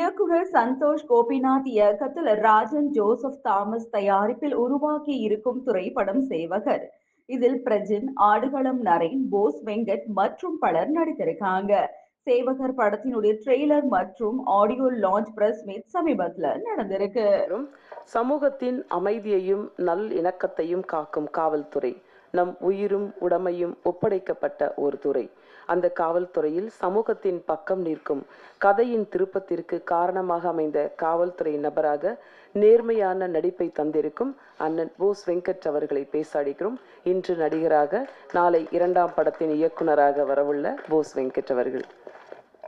இயக்குனர் சந்தோஷ் கோபிநாத் இயக்கத்தில் Rajan Joseph Thomas தயாரிப்பில் உருவாக்கி இருக்கும் திரைப்படம் சேவகர். இதில் பிரஜின் ஆடுகளம் நரேன் போஸ் வெங்கட் மற்றும் பலர் நடித்திருக்காங்க. சேவகர் படத்தினுடைய ட்ரெய்லர் மற்றும் ஆடியோ லான்ச் பிரஸ் மீட் சமீபத்தில் நடந்திருக்கு. சமூகத்தின் அமைதியையும் நல் இணக்கத்தையும் காக்கும் காவல்துறை நம் உயிரும் உடமையும் ஒப்படைக்கப்பட்ட ஒரு துறை. அந்த காவல்துறையில் சமூகத்தின் பக்கம் நிற்கும். கதையின் திருப்பத்திற்கு காரணமாக அமைந்த காவல்துறை நபராக நேர்மையான நடிப்பை தந்திருக்கும் அண்ணன் போஸ் வெங்கட் அவர்களை பேசாடிக்கிறோம். இன்று நடிகராக நாளை இரண்டாம் படத்தின் இயக்குனராக வரவுள்ள போஸ் வெங்கட் அவர்கள்.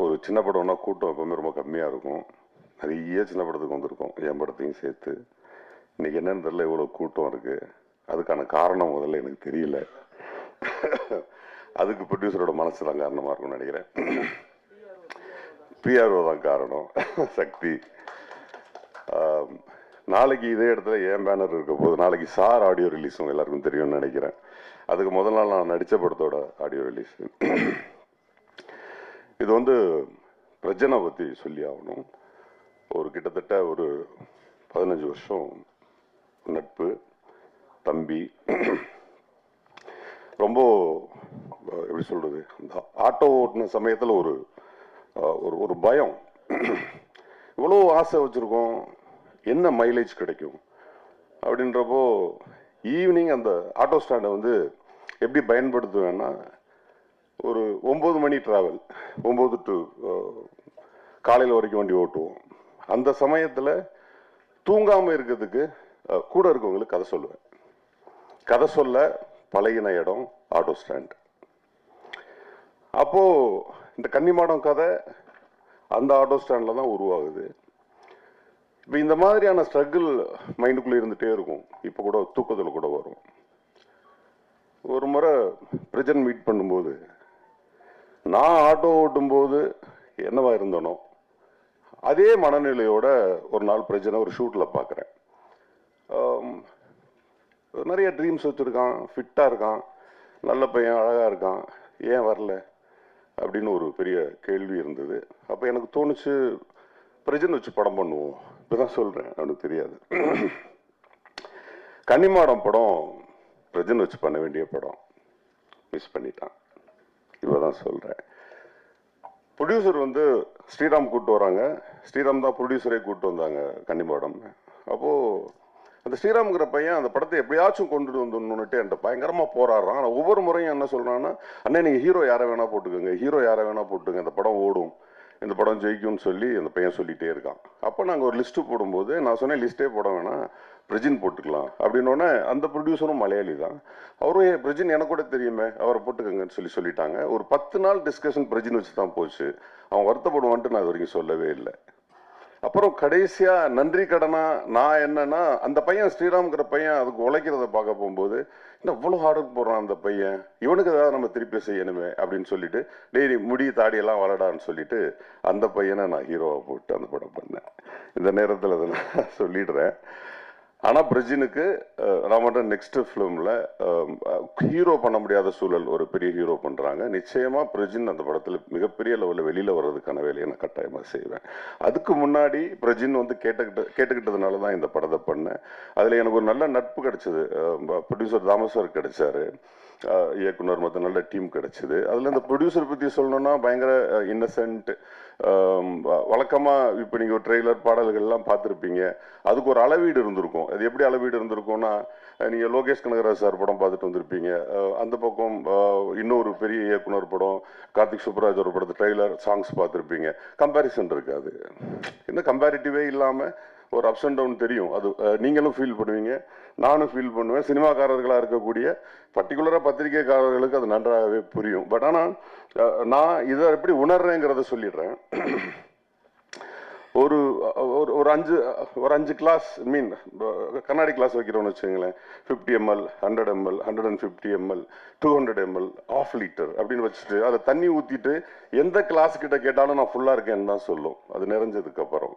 ஒரு சின்ன படம்னா கூட்டம் எப்பவுமே ரொம்ப கம்மியாக இருக்கும். நிறைய சின்ன படத்துக்கு வந்திருக்கும். என் படத்தையும் சேர்த்து. இன்னைக்கு என்னன்னு தெரியல இவ்வளோ கூட்டம் இருக்கு. அதுக்கான காரணம் முதல்ல எனக்கு தெரியல. அதுக்கு ப்ரொடியூசரோட மனசு தான் காரணமாக இருக்கும்னு நினைக்கிறேன். பிஆர்ஓ தான் காரணம் சக்தி. நாளைக்கு இதே இடத்துல ஏன் பேனர் இருக்க போது நாளைக்கு சார் ஆடியோ ரிலீஸ் உங்கள் எல்லாருக்கும் தெரியும்னு நினைக்கிறேன். அதுக்கு முதல் நாள் நான் நடித்த படத்தோட ஆடியோ ரிலீஸ் இது வந்து பிரஜனை பற்றி சொல்லி ஆகணும். ஒரு கிட்டத்தட்ட ஒரு பதினஞ்சு வருஷம் நட்பு தம்பி. ரொம்ப எப்படி சொல்கிறது இந்த ஆட்டோ ஓட்டின சமயத்தில் ஒரு ஒரு ஒரு பயம். இவ்வளோ ஆசை வச்சுருக்கோம். என்ன மைலேஜ் கிடைக்கும்? அப்படின்றப்போ ஈவினிங் அந்த ஆட்டோ ஸ்டாண்டை வந்து எப்படி பயன்படுத்துவேன்னா ஒரு ஒம்பது மணி ட்ராவல் ஒம்பது டு காலையில் வரைக்கும் வண்டி ஓட்டுவோம். அந்த சமயத்தில் தூங்காமல் இருக்கிறதுக்கு கூட இருக்கவங்களுக்கு கதை சொல்லுவேன். கதை சொல்ல பழகின இடம் ஆட்டோ ஸ்டாண்ட் அப்போது இந்த கன்னிமாடம் கதை அந்த ஆட்டோ ஸ்டாண்டில் தான் உருவாகுது. இப்போ இந்த மாதிரியான ஸ்ட்ரகிள் மைண்டுக்குள்ளே இருந்துகிட்டே இருக்கும். இப்போ கூட தூக்கத்தில் கூட வரும். ஒரு முறை பிரஜன் மீட் பண்ணும்போது நான் ஆட்டோ ஓட்டும்போது என்னவா இருந்தனோ அதே மனநிலையோட ஒரு நாள் பிரஜனை ஒரு ஷூட்டில் பார்க்குறேன் நிறைய ட்ரீம்ஸ் வச்சுருக்கான் ஃபிட்டாக இருக்கான் நல்ல பையன் அழகாக இருக்கான். ஏன் வரல? அப்படின்னு ஒரு பெரிய கேள்வி இருந்தது. அப்போ எனக்கு தோணுச்சு பிரஜன் வச்சு படம் பண்ணுவோம். இப்பதான் சொல்கிறேன் அவனுக்கு தெரியாது. கன்னிமாடம் படம் பிரஜன் வச்சு பண்ண வேண்டிய படம். மிஸ் பண்ணிட்டான். இவதான் சொல்கிறேன் ப்ரொடியூசர் வந்து ஸ்ரீராம் கூப்பிட்டு வராங்க. ஸ்ரீராம் தான் ப்ரொடியூசரே கூப்பிட்டு வந்தாங்க கன்னிமாடம் அப்போது அந்த ஸ்ரீராம்ங்கிற பையன் அந்த படத்தை எப்படியாச்சும் கொண்டுட்டு வந்துடணுன்னுட்டு என்கிட்ட பயங்கரமாக போராடுறான். ஆனால் ஒவ்வொரு முறையும் என்ன சொல்கிறான்னா அண்ணே நீங்கள் ஹீரோ யாரை வேணால் போட்டுக்கோங்க. ஹீரோ யாரை வேணால் போட்டுங்க இந்த படம் ஓடும். இந்த படம் ஜெயிக்கும்னு சொல்லி அந்த பையன் சொல்லிகிட்டே இருக்கான். அப்போ நாங்கள் ஒரு லிஸ்ட்டு போடும்போது நான் சொன்னேன் லிஸ்ட்டே போட வேணாம். பிரஜின் போட்டுக்கலாம். அப்படின்னோடனே அந்த ப்ரொடியூசரும் மலையாளி தான். அவரும் ஏ பிரஜின் எனக்கு கூட தெரியுமே. அவரை போட்டுக்கோங்கன்னு சொல்லி சொல்லிட்டாங்க. ஒரு பத்து நாள் டிஸ்கஷன் பிரஜின் வச்சு தான் போச்சு. அவன் வருத்தப்படுவான்ட்டு நான் இது வரைக்கும் சொல்லவே இல்லை. அப்புறம் கடைசியா நன்றி கடனா நான் என்னன்னா அந்த பையன் ஸ்ரீராம்ங்கிற பையன் அதுக்கு உழைக்கிறத பார்க்க போகும்போது என்ன இவ்வளோ ஹார்டுக்கு போடுறான் அந்த பையன். இவனுக்கு ஏதாவது நம்ம திருப்பி செய்யணுமே அப்படின்னு சொல்லிட்டு டெய்லி முடி தாடியெல்லாம் வளடான்னு சொல்லிட்டு அந்த பையனை நான் ஹீரோவாக போட்டு அந்த படம் பண்ணேன். இந்த நேரத்தில் அதை நான் சொல்லிடுறேன். ஆனால் பிரஜினுக்கு அஹ், நெக்ஸ்ட் ஃபிலிமில் ஹீரோ பண்ண முடியாத சூழல் ஒரு பெரிய ஹீரோ பண்ணுறாங்க நிச்சயமாக பிரஜின் அந்த படத்தில் மிகப்பெரிய லெவலில் வெளியில் வர்றதுக்கான வேலையை நான் கட்டாயமாக செய்வேன். அதுக்கு முன்னாடி பிரஜின் வந்து கேட்டுக்கிட்டு கேட்டுக்கிட்டதுனால தான் இந்த படத்தை பண்ணேன். அதில் எனக்கு ஒரு நல்ல நட்பு கிடச்சிது. ப்ரொடியூசர் தாமஸ் சார் கிடைச்சாரு. இயக்குனர் மற்ற நல்ல டீம் கிடைச்சிது. அதில் இந்த ப்ரொடியூசர் பற்றி சொல்லணும்னா பயங்கர இன்னசென்ட் வழக்கமாக இப்போ நீங்கள் ஒரு ட்ரெய்லர் பாடல்கள்லாம் பார்த்துருப்பீங்க. அதுக்கு ஒரு அளவீடு இருந்திருக்கும். அது எப்படி அளவீடு இருந்திருக்கும்னா நீங்கள் லோகேஷ் கனகராஜ் சார் படம் பார்த்துட்டு வந்திருப்பீங்க. அந்த பக்கம் இன்னொரு பெரிய இயக்குனர் படம் கார்த்திக் சுப்ராஜ் ஒரு படத்து ட்ரெய்லர் சாங்ஸ் பார்த்துருப்பீங்க. கம்பேரிசன் இருக்காது. இந்த கம்பேரிட்டிவே இல்லாமல் ஒரு அப்ஸ் அண்ட் டவுன் தெரியும். அது நீங்களும் ஃபீல் பண்ணுவீங்க. நானும் ஃபீல் பண்ணுவேன். சினிமாக்காரர்களாக இருக்கக்கூடிய பர்டிகுலராக பத்திரிகைக்காரர்களுக்கு அது நன்றாகவே புரியும். பட் ஆனால் நான் இதை எப்படி உணர்றேங்கிறத சொல்லிடுறேன். ஒரு ஒரு ஒரு அஞ்சு ஒரு அஞ்சு கிளாஸ் மீன் கண்ணாடி கிளாஸ் வைக்கிறோம்னு வச்சுங்களேன் fifty M L hundred M L hundred and fifty M L two hundred M L half litre அப்படின்னு வச்சுட்டு அதை தண்ணி ஊற்றிட்டு எந்த கிளாஸ் கிட்ட கேட்டாலும் நான் ஃபுல்லாக இருக்கேன்னு தான் சொல்லும். அது நிறைஞ்சதுக்கு அப்புறம்.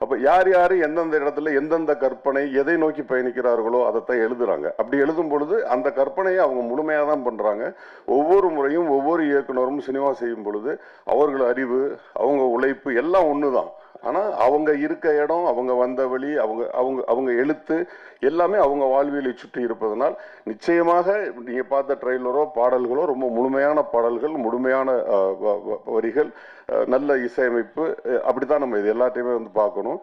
அப்போ யார் யார் எந்தெந்த இடத்துல எந்தெந்த கற்பனை எதை நோக்கி பயணிக்கிறார்களோ அதைத்தான் எழுதுறாங்க. அப்படி எழுதும் பொழுது அந்த கற்பனையை அவங்க முழுமையாக தான் பண்ணுறாங்க ஒவ்வொரு முறையும் ஒவ்வொரு இயக்குனரும் சினிமா செய்யும் பொழுது அவர்கள் அறிவு அவங்க உழைப்பு எல்லாம் ஒன்று தான் ஆனால் அவங்க இருக்க இடம் அவங்க வந்த வழி அவங்க அவங்க அவங்க எழுத்து எல்லாமே அவங்க வாழ்வியலை சுற்றி இருப்பதனால் நிச்சயமாக நீங்கள் பார்த்த ட்ரெய்லரோ பாடல்களோ ரொம்ப முழுமையான பாடல்கள் முழுமையான வ- வரிகள் நல்ல இசையமைப்பு அப்படி அப்படித்தான் நம்ம இது எல்லாத்தையுமே வந்து பார்க்கணும்.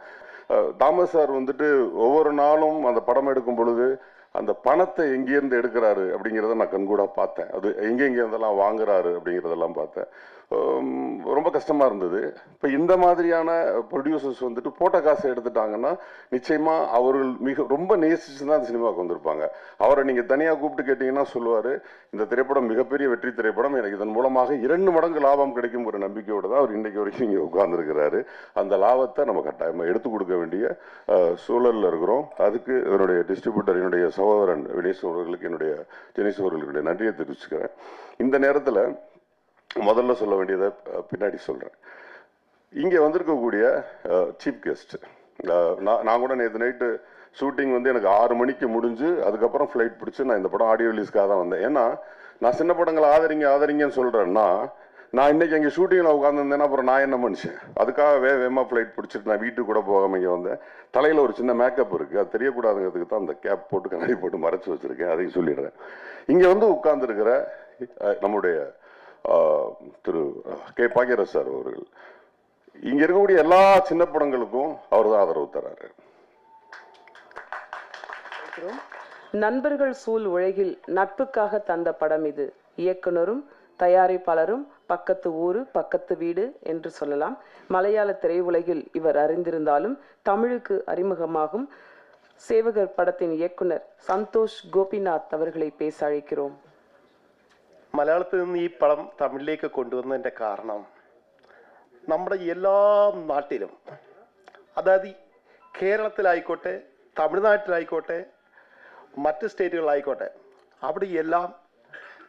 அஹ், தாமஸ் சார் வந்துட்டு ஒவ்வொரு நாளும் அந்த படம் எடுக்கும் பொழுது அந்த பணத்தை எங்கேருந்து எடுக்கிறாரு அப்படிங்கிறத நான் கண்கூடாக பார்த்தேன். அது எங்கெங்கேருந்தெல்லாம் வாங்குறாரு அப்படிங்கிறதெல்லாம் பார்த்தேன். ரொம்ப கஷ்டமாக இருந்தது. இப்போ இந்த மாதிரியான ப்ரொடியூசர்ஸ் வந்துட்டு போட்ட காசை எடுத்துட்டாங்கன்னா நிச்சயமாக அவர்கள் மிக ரொம்ப நேசிச்சு தான் அந்த சினிமாவுக்கு வந்திருப்பாங்க. அவரை நீங்கள் தனியாக கூப்பிட்டு கேட்டிங்கன்னா சொல்லுவார் இந்த திரைப்படம் மிகப்பெரிய வெற்றி திரைப்படம். எனக்கு இதன் மூலமாக இரண்டு மடங்கு லாபம் கிடைக்கும் ஒரு நம்பிக்கையோடு தான் அவர் இன்றைக்கு வரைக்கும் இங்கே உட்கார்ந்துருக்கிறாரு. அந்த லாபத்தை நம்ம கட்டாயமாக எடுத்து கொடுக்க வேண்டிய சூழலில் இருக்கிறோம். அதுக்கு என்னுடைய டிஸ்ட்ரிபியூட்டர் என்னுடைய சகோதரன் வினேஷ் அவர்களுக்கு என்னுடைய ஜெனிஸ் அவர்களுக்கு நன்றியை தெரிவிச்சுக்கிறேன். இந்த நேரத்தில் முதல்ல சொல்ல வேண்டியதை பின்னாடி சொல்கிறேன் இங்கே வந்திருக்கக்கூடிய சீஃப் கெஸ்ட் நான் நான் கூட நேற்று நைட்டு ஷூட்டிங் வந்து எனக்கு ஆறு மணிக்கு முடிஞ்சு அதுக்கப்புறம் ஃப்ளைட் பிடிச்சி நான் இந்த படம் ஆடியோ ரிலீஸ்க்காக தான் வந்தேன். ஏன்னா நான் சின்ன படங்களை ஆதரிங்க ஆதரிங்கன்னு சொல்கிறேன்னா நான் இன்னைக்கு அங்கே ஷூட்டிங்கில் உட்காந்துருந்தேன்னா அப்புறம் நான் என்ன மனுஷன்? அதுக்காக வே வேமா ஃப்ளைட் பிடிச்சிட்டு நான் வீட்டுக்கு கூட போகாம இங்கே வந்தேன். தலையில் ஒரு சின்ன மேக்கப் இருக்குது அது தெரியக்கூடாதுங்கிறதுக்கு தான் அந்த கேப் போட்டு கண்ணாடி போட்டு மறைச்சு வச்சிருக்கேன். அதையும் சொல்லிடுறேன். இங்கே வந்து உட்கார்ந்துருக்கிற நம்முடைய திரு கே. பாக்கியராஜ் சார் அவர்கள். இங்க இருக்கக்கூடிய எல்லா சின்ன படங்களுக்கும் அவர் தான் ஆதரவு தராரு. நண்பர்கள் சூழ் உலகில் நட்புக்காக தந்த படம் இது. இயக்குனரும் தயாரிப்பாளரும் பக்கத்து ஊரு பக்கத்து வீடு என்று சொல்லலாம் மலையாள திரையுலகில் இவர் அறிந்திருந்தாலும் தமிழுக்கு அறிமுகமாகும் சேவகர் படத்தின் இயக்குனர் சந்தோஷ் கோபிநாத் அவர்களை பேச அழைக்கிறோம் മലയാളത്തിൽ നിന്ന് ഈ പടം തമിഴിലേക്ക് കൊണ്ടുവന്നതിൻ്റെ കാരണം നമ്മുടെ എല്ലാ നാട്ടിലും അതായത് ഈ കേരളത്തിലായിക്കോട്ടെ തമിഴ്നാട്ടിലായിക്കോട്ടെ മറ്റ് സ്റ്റേറ്റുകളിലായിക്കോട്ടെ അവിടെ എല്ലാം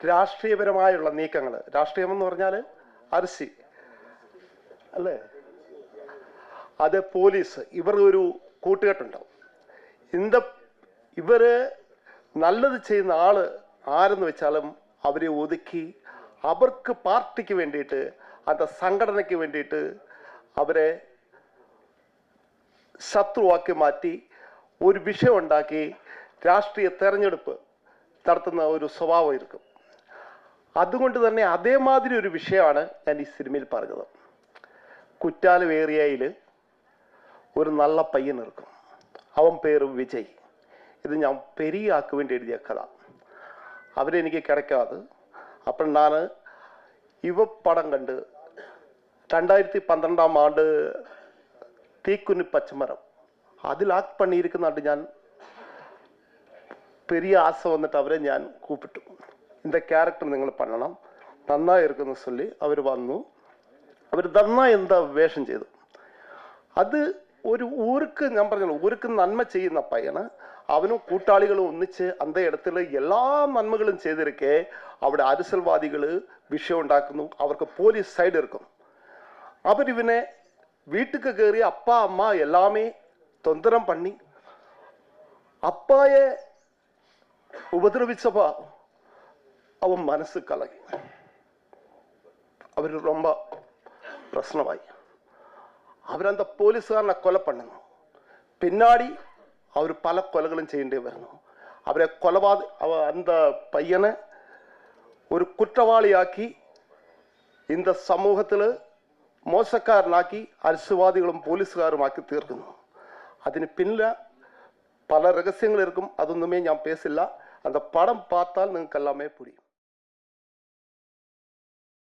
രാഷ്ട്രീയപരമായുള്ള നീക്കങ്ങൾ രാഷ്ട്രീയമെന്ന് പറഞ്ഞാൽ അരിസി. അല്ലേ? അത് പോലീസ് ഇവർ ഒരു കൂട്ടുകെട്ടുണ്ടാവും. ഇന്ത ഇവർ നല്ലത് ചെയ്യുന്ന ആൾ ആരെന്ന് വെച്ചാലും അവരെ ഒതുക്കി അവർക്ക് പാർട്ടിക്ക് വേണ്ടിയിട്ട് അത് സംഘടനയ്ക്ക് വേണ്ടിയിട്ട് അവരെ ശത്രുവാക്കി മാറ്റി ഒരു വിഷയമുണ്ടാക്കി രാഷ്ട്രീയ തെരഞ്ഞെടുപ്പ് നടത്തുന്ന ഒരു സ്വഭാവം ഇരിക്കും അതുകൊണ്ട് തന്നെ അതേമാതിരി ഒരു വിഷയമാണ് ഞാൻ ഈ സിനിമയിൽ പറഞ്ഞത് കുറ്റാലം ഏരിയയിൽ ഒരു നല്ല പയ്യൻ ഇരിക്കും അവൻ പേര് വിജയ് ഇത് ഞാൻ പെരിയാക്ക് വേണ്ടി എഴുതിയ കഥ അവരെനിക്ക് കിടക്കാതെ അപ്പം ഞാൻ ഇവ പടം കണ്ട് രണ്ടായിരത്തി പന്ത്രണ്ടാം ആണ്ട് തീക്കുനി പച്ചമരം അതിൽ ആക്ട് പണിയിരിക്കുന്നുണ്ട് ഞാൻ பெரிய ஆசை வந்துட்டு அவரை ഞാൻ கூப்பிட்டு ഇതിന്റെ ക്യാരക്ടർ നിങ്ങൾ പണണം നന്നായിരിക്കുന്നു ചൊല്ലി അവർ വന്നു അവർ നന്നായി എന്താ വേഷം ചെയ്തു അത് ഒരു ഊരുക്ക് ഞാൻ പറഞ്ഞല്ലോ ഊരുക്ക് നന്മ ചെയ്യുന്ന പയ്യന് അവനും കൂട്ടാളികളും ഒന്നിച്ച് അന്ത ഇടത്തിൽ എല്ലാ നന്മകളും ചെയ്തിരിക്കെ അവിടെ അരിസൽവാദികൾ വിഷയം ഉണ്ടാക്കുന്നു അവർക്ക് പോലീസ് സൈഡ് ഇരിക്കും അവരിവനെ വീട്ടുക്ക് കയറി അപ്പ അമ്മ എല്ലാമേ തൊന്തരം പണി അപ്പായെ ഉപദ്രവിച്ചപ്പോ ಅವನ ಮನಸ್ಸು ಕಲಗಿ ಅವರು ರೊಂಬ പ്രശ്നമായി അവരന്ത പോലീസുകാരനെ കൊല പണ്ണുന്നു പിന്നാടി അവർ പല കൊലകളും ചെയ്യേണ്ടി വരുന്നു അവരെ കൊലപാത അന്ത പയ്യനെ ഒരു കുറ്റവാളിയാക്കി ഇന്ന സമൂഹത്തിൽ മോശക്കാരനാക്കി അരിശുവാദികളും പോലീസുകാരുമാക്കി തീർക്കുന്നു അതിന് പിന്നിൽ പല രഹസ്യങ്ങളിരിക്കും അതൊന്നുമേ ഞാൻ പേസില്ല അന്ത പടം പാത്താൽ നിങ്ങൾക്കെല്ലാമേ പുരിയും